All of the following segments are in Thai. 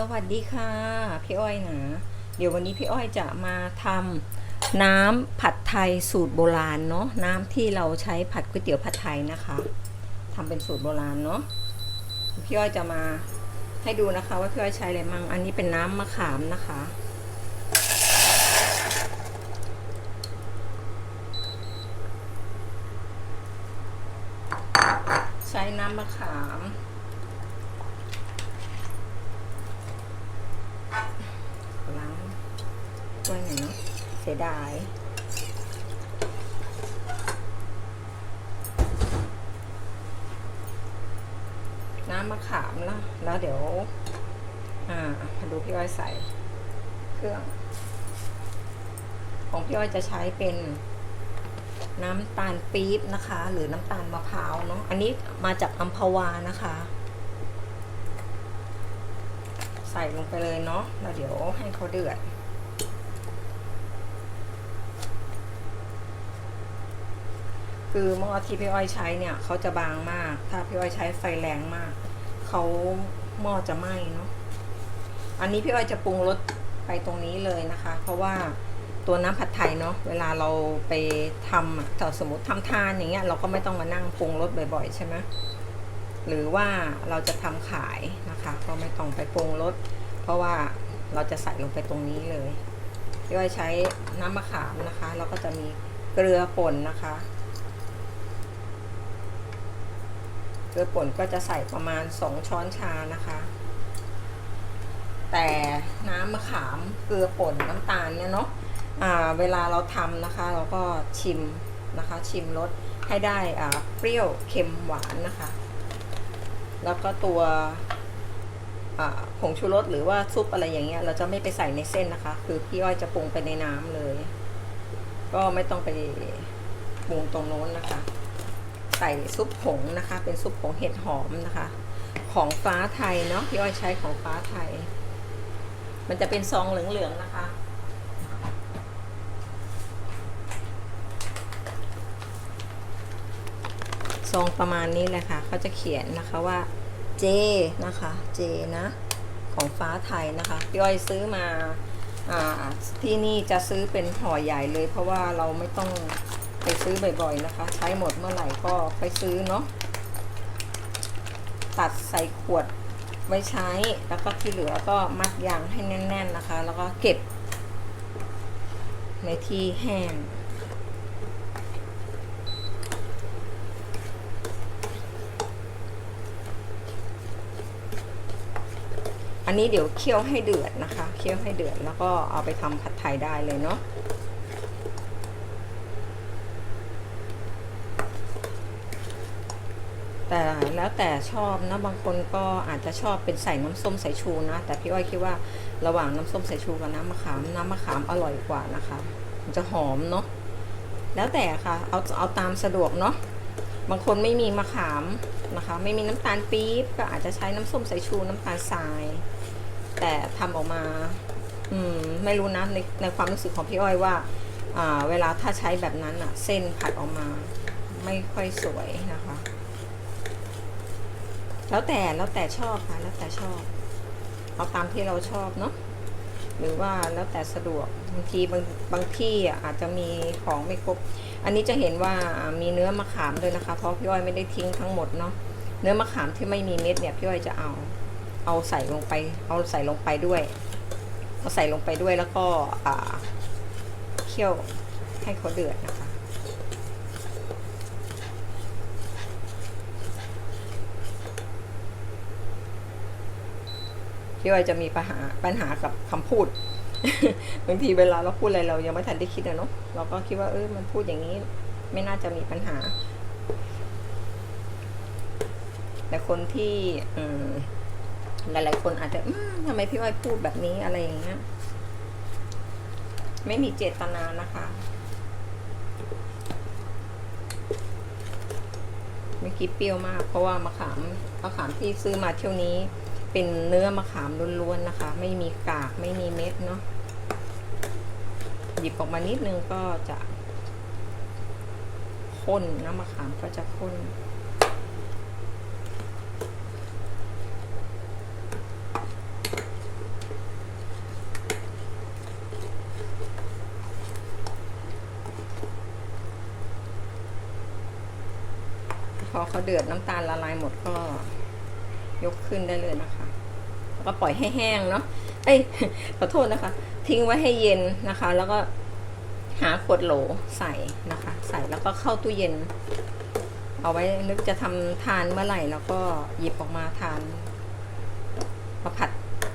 สวัสดีค่ะพี่อ้อยนะเดี๋ยววันนี้พี่อ้อยจะมาทำน้ำผัดไทยสูตรโบราณเนาะน้ำที่เราใช้ผัดก๋วยเตี๋ยวผัดไทยนะคะทำเป็นสูตรโบราณเนาะพี่อ้อยจะมาให้ดูนะคะ ว่าพี่อ้อยใช้อะไรมั่งอันนี้เป็นน้ำมะขามนะคะ ใช้น้ำมะขาม ล้าง ถ้วยหน่อยเนาะเสียดายน้ำมะขามแล้วแล้วเดี๋ยว อ่ามาดูพี่อ้อยใส่เครื่อง ของพี่อ้อยจะใช้เป็นน้ำตาลปี๊บนะคะ หรือน้ำตาลมะพร้าวเนาะอันนี้มาจากอัมพวานะคะ ใส่ลงไปเลยเนาะแล้วเดี๋ยวให้เขาเดือด คือหม้อที่พี่อ้อยใช้เนี่ยเขาจะบางมาก ถ้าพี่อ้อยใช้ไฟแรงมากเขาหม้อจะไหม้เนาะอันนี้พี่อ้อยจะปรุงรสไปตรงนี้เลยนะคะ เพราะว่าตัวน้ำผัดไทยเนาะเวลาเราไปทำถ้าสมมติทำทานอย่างเงี้ยเราก็ไม่ต้องมานั่งปรุงรสบ่อยๆ ใช่ไหมหรือว่าเราจะทำขายนะคะก็ไม่ต้องไปปรุงรสเพราะว่าเราจะใส่ลงไปตรงนี้เลยพี่อ้อยใช้น้ำมะขามนะคะแล้วก็จะมีเกลือป่นนะคะ เก ลือป่นก็จะใส่ประมาณ 2 ช้อนชานะคะ แต่น้ำมะขามเกลือป่นน้ำตาลเนี่ยเนาะเวลาเราทำนะคะ เราก็ชิมนะคะ ชิมรสให้ได้เปรี้ยวเค็มหวานนะคะ แล้วก็ตัวผงชูรสหรือว่าซุปอะไรอย่างเงี้ย เราจะไม่ไปใส่ในเส้นนะคะ คือพี่อ้อยจะปรุงไปในน้ำเลย ก็ไม่ต้องไปปรุงตรงโน้นนะคะ ใส่ซุปผงนะคะ เป็นซุปผงเห็ดหอมนะคะ ของฟ้าไทยเนาะพี่อ้อยใช้ของฟ้าไทย มันจะเป็นซองเหลืองๆนะคะ ซองประมาณนี้แหละค่ะเขาจะเขียนนะคะว่าเจนะคะเจนะของฟ้าไทยนะคะพี่อ้อยซื้อมาอที่นี่จะซื้อเป็นห่อใหญ่เลย เพราะว่าเราไม่ต้อง ไปซื้อบ่อยๆนะคะ ใช้หมดเมื่อไหร่ก็ไปซื้อเนาะตัดใส่ขวดไว้ใช้แล้วก็ที่เหลือก็มัดยางให้แน่น ๆนะคะ แล้วก็เก็บ ในที่แห้งอันนี้เดี๋ยวเคี่ยวให้เดือดนะคะ เคี่ยวให้เดือดแล้วก็เอาไปทำผัดไทยได้เลยเนาะ แต่แล้วแต่ชอบนะบางคนก็อาจจะชอบเป็นใส่น้ำส้มสายชูนะ แต่พี่อ้อยคิดว่าระหว่างน้ำส้มสายชูกับน้ำมะขามน้ำมะขามอร่อยกว่านะคะมันจะหอมเนาะแล้วแต่ค่ะ เอาเอาตามสะดวกเนาะบางคนไม่มีมะขามนะคะ ไม่มีน้ำตาลปี๊บก็อาจจะใช้น้ำส้มสายชูน้ำตาลทราย แต่ทำออกมา อืมไม่รู้นะในในความรู้สึกของพี่อ้อยว่าอ่า เวลาถ้าใช้แบบนั้นอะเส้นผัดออกมา ไม่ค่อยสวยนะคะ แล้วแต่แล้วแต่ชอบค่ะแล้วแต่ชอบเอาตามที่เราชอบเนาะหรือว่าแล้วแต่สะดวกบางทีบางบางที่อาจจะมีของไม่ครบ อันนี้จะเห็นว่ามีเนื้อมะขามด้วยนะคะ เพราะพี่อ้อยไม่ได้ทิ้งทั้งหมดเนาะเนื้อมะขามที่ไม่มีเม็ดเนี่ยพี่อ้อยจะเอาเอาใส่ลงไป เอาใส่ลงไปด้วยเอาใส่ลงไปด้วยแล้วก็เคี่ยวให้เขาเดือดนะคะ พี่อ้อยจะมีปัญหาปัญหากับคำพูดบางทีเวลาเราพูดอะไรเรายังไม่ทันได้คิดนะเนาะเราก็คิดว่าเออมันพูดอย่างนี้ ไม่น่าจะมีปัญหา แต่คนที่อหลายๆคนอาจจะทำไมพี่อ้อยพูดแบบนี้อะไรอย่างเงี้ย ไม่มีเจตนานะคะไม่คิดเปรี้ยวมาก เพราะว่ามะขามมะขามที่ซื้อมาเที่ยวนี้ เป็นเนื้อมะขามล้วนๆนะคะ ไม่มีกากไม่มีเม็ดเนาะหยิบออกมานิดนึงก็จะข้นน้ำมะขามก็จะข้นพอเขาเดือดน้ำตาลละลายหมดก็ ยกขึ้นได้เลยนะคะ แล้วก็ปล่อยให้แห้งเนาะเอ้ยขอโทษนะคะ ทิ้งไว้ให้เย็นนะคะ แล้วก็หาขวดโหลใส่นะคะ ใส่แล้วก็เข้าตู้เย็น เอาไว้นึกจะทำทานเมื่อไหร่แล้วก็หยิบออกมาทานมาผัด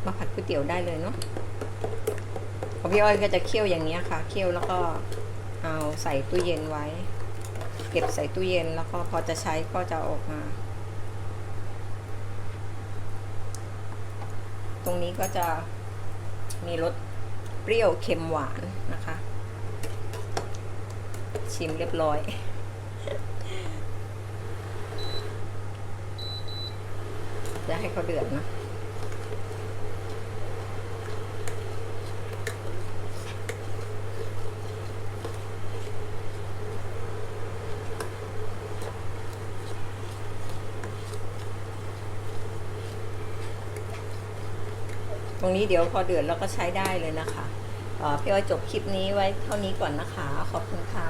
มาผัดก๋วยเตี๋ยวได้เลยเนาะของพี่อ้อยก็จะเคี่ยวอย่างนี้ค่ะ เคี่ยวแล้วก็เอาใส่ตู้เย็นไว้ เก็บใส่ตู้เย็นแล้วก็พอจะใช้ก็จะออกมา ตรงนี้ก็จะมีรสเปรี้ยวเค็มหวานนะคะ ชิมเรียบร้อย จะให้เขาเดือดนะ ตรงนี้เดี๋ยวพอเดือดเราก็ใช้ได้เลยนะคะเอ่อพี่อ้อยจบคลิปนี้ไว้เท่านี้ก่อนนะคะ ขอบคุณค่ะ